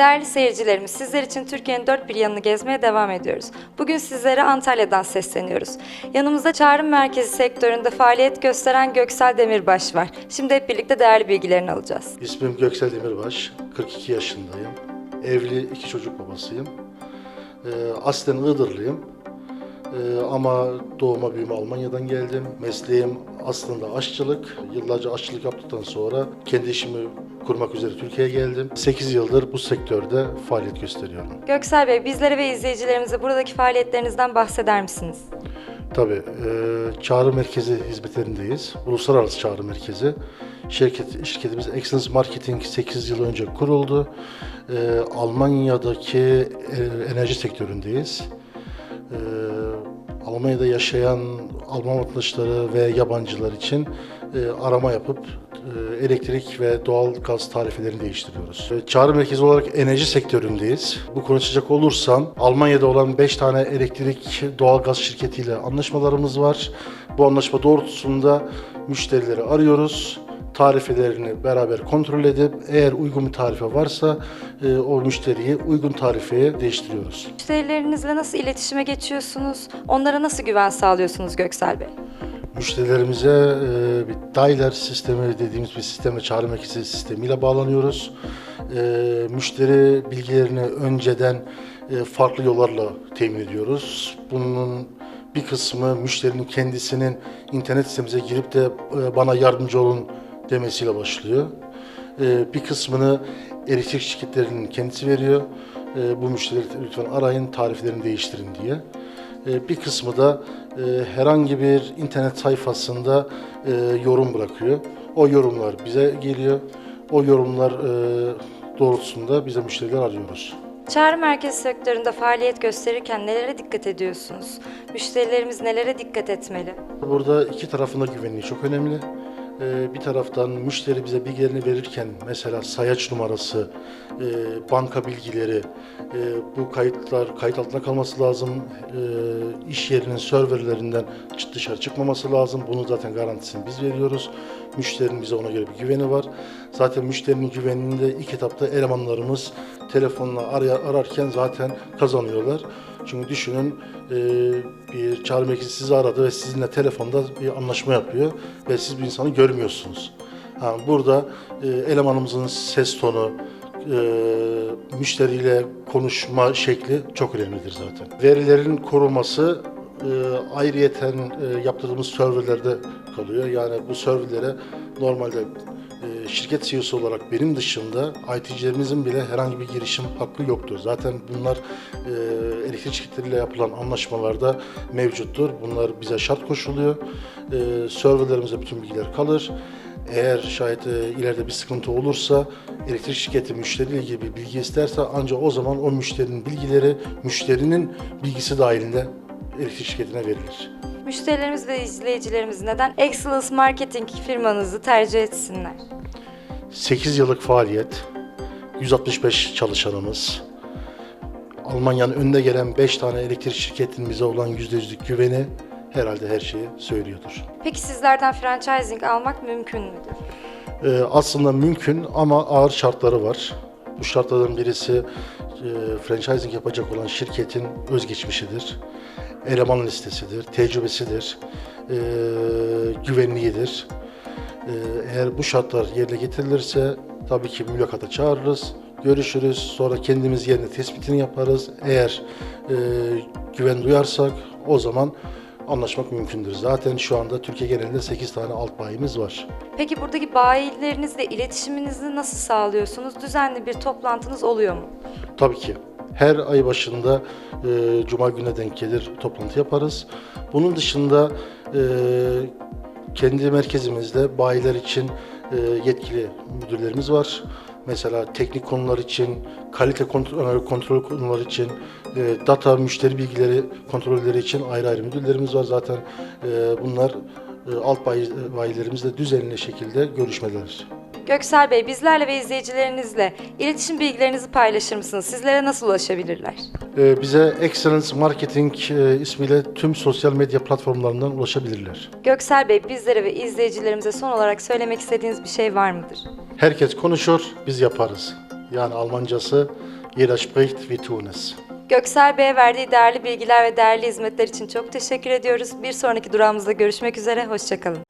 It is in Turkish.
Değerli seyircilerimiz, sizler için Türkiye'nin dört bir yanını gezmeye devam ediyoruz. Bugün sizlere Antalya'dan sesleniyoruz. Yanımızda çağrım merkezi sektöründe faaliyet gösteren Göksel Demirbaş var. Şimdi hep birlikte değerli bilgilerini alacağız. İsmim Göksel Demirbaş, 42 yaşındayım. Evli, iki çocuk babasıyım. Ee, aslen Iğdırlıyım. Ee, ama doğuma büyüme Almanya'dan geldim. Mesleğim aslında aşçılık. Yıllarca aşçılık yaptıktan sonra kendi işimi kurmak üzere Türkiye'ye geldim. 8 yıldır bu sektörde faaliyet gösteriyorum. Göksel Bey, bizlere ve izleyicilerimize buradaki faaliyetlerinizden bahseder misiniz? Tabii, e, çağrı merkezi hizmetlerindeyiz. Uluslararası çağrı merkezi. Şirket, şirketimiz Excellence Marketing 8 yıl önce kuruldu. E, Almanya'daki e, enerji sektöründeyiz. E, Almanya'da yaşayan Alman vatandaşları ve yabancılar için e, arama yapıp e, elektrik ve doğal gaz tarifelerini değiştiriyoruz. E, Çağrı merkezi olarak enerji sektöründeyiz. Bu konuşacak olursam Almanya'da olan 5 tane elektrik doğal gaz şirketiyle anlaşmalarımız var. Bu anlaşma doğrultusunda müşterileri arıyoruz. Tarifelerini beraber kontrol edip eğer uygun bir tarife varsa e, o müşteriyi uygun tarifeye değiştiriyoruz. Müşterilerinizle nasıl iletişime geçiyorsunuz? Onlara nasıl güven sağlıyorsunuz Göksel Bey? Müşterilerimize e, bir dialer sistemi dediğimiz bir sistemle çağrı merkezi sistemiyle bağlanıyoruz. E, müşteri bilgilerini önceden e, farklı yollarla temin ediyoruz. Bunun bir kısmı müşterinin kendisinin internet sitemize girip de e, bana yardımcı olun demesiyle başlıyor. E, bir kısmını elektrik şirketlerinin kendisi veriyor. E, bu müşterileri lütfen arayın, tariflerini değiştirin diye. E, Bir kısmı da e, herhangi bir internet sayfasında e, yorum bırakıyor. O yorumlar bize geliyor. O yorumlar e, doğrultusunda bize müşteriler arıyoruz. Çağrı merkezi sektöründe faaliyet gösterirken nelere dikkat ediyorsunuz? Müşterilerimiz nelere dikkat etmeli? Burada iki tarafın da güvenliği çok önemli. Ee, Bir taraftan müşteri bize bilgilerini verirken mesela sayaç numarası, e, banka bilgileri, e, bu kayıtlar kayıt altında kalması lazım. E, İş yerinin serverlerinden dışarı çıkmaması lazım. Bunu zaten garantisini biz veriyoruz. Müşterinin bize ona göre bir güveni var. Zaten müşterinin güvenini de ilk etapta elemanlarımız telefonla araya, ararken zaten kazanıyorlar. Çünkü düşünün e, bir çağrı merkezi sizi aradı ve sizinle telefonda bir anlaşma yapıyor ve siz bir insanı görmüyorsunuz. Ha, burada e, elemanımızın ses tonu, e, müşteriyle konuşma şekli çok önemlidir zaten. Verilerin korunması ayrıyeten e, yaptırdığımız serverlerde kalıyor. Yani bu serverlere normalde e, şirket CEO'su olarak benim dışında IT'cilerimizin bile herhangi bir girişim hakkı yoktur. Zaten bunlar e, elektrik şirketleriyle yapılan anlaşmalarda mevcuttur. Bunlar bize şart koşuluyor. E, serverlerimize bütün bilgiler kalır. Eğer şayet e, ileride bir sıkıntı olursa elektrik şirketi müşteriyle ilgili bir bilgi isterse ancak o zaman o müşterinin bilgileri müşterinin bilgisi dahilinde elektrik şirketine verilir. Müşterilerimiz ve izleyicilerimiz neden Excellence Marketing firmanızı tercih etsinler? 8 yıllık faaliyet, 165 çalışanımız, Almanya'nın önde gelen 5 tane elektrik şirketimize olan %100'lük güveni herhalde her şeyi söylüyordur. Peki sizlerden franchising almak mümkün müdür? Ee, aslında mümkün ama ağır şartları var. Bu şartlardan birisi e, franchising yapacak olan şirketin özgeçmişidir, eleman listesidir, tecrübesidir, e, güvenliğidir. E, eğer bu şartlar yerine getirilirse tabii ki mülakata çağırırız, görüşürüz, sonra kendimiz yerine tespitini yaparız. Eğer e, güven duyarsak o zaman anlaşmak mümkündür. Zaten şu anda Türkiye genelinde 8 tane alt bayimiz var. Peki buradaki bayilerinizle iletişiminizi nasıl sağlıyorsunuz? Düzenli bir toplantınız oluyor mu? Tabii ki. Her ay başında e, Cuma gününe denk gelir toplantı yaparız. Bunun dışında e, kendi merkezimizde bayiler için e, yetkili müdürlerimiz var. Mesela teknik konular için, kalite kontrol, kontrol konuları için, e, data müşteri bilgileri kontrolleri için ayrı ayrı müdürlerimiz var. Zaten e, bunlar e, alt bayi, bayilerimizle düzenli şekilde görüşmeler. Göksel Bey, bizlerle ve izleyicilerinizle iletişim bilgilerinizi paylaşır mısınız? Sizlere nasıl ulaşabilirler? Ee, Bize Excellence Marketing e, ismiyle tüm sosyal medya platformlarından ulaşabilirler. Göksel Bey, bizlere ve izleyicilerimize son olarak söylemek istediğiniz bir şey var mıdır? Herkes konuşur, biz yaparız. Yani Almancası Jeder spricht, wir tun es. Göksel Bey'e verdiği değerli bilgiler ve değerli hizmetler için çok teşekkür ediyoruz. Bir sonraki durağımızda görüşmek üzere, hoşçakalın.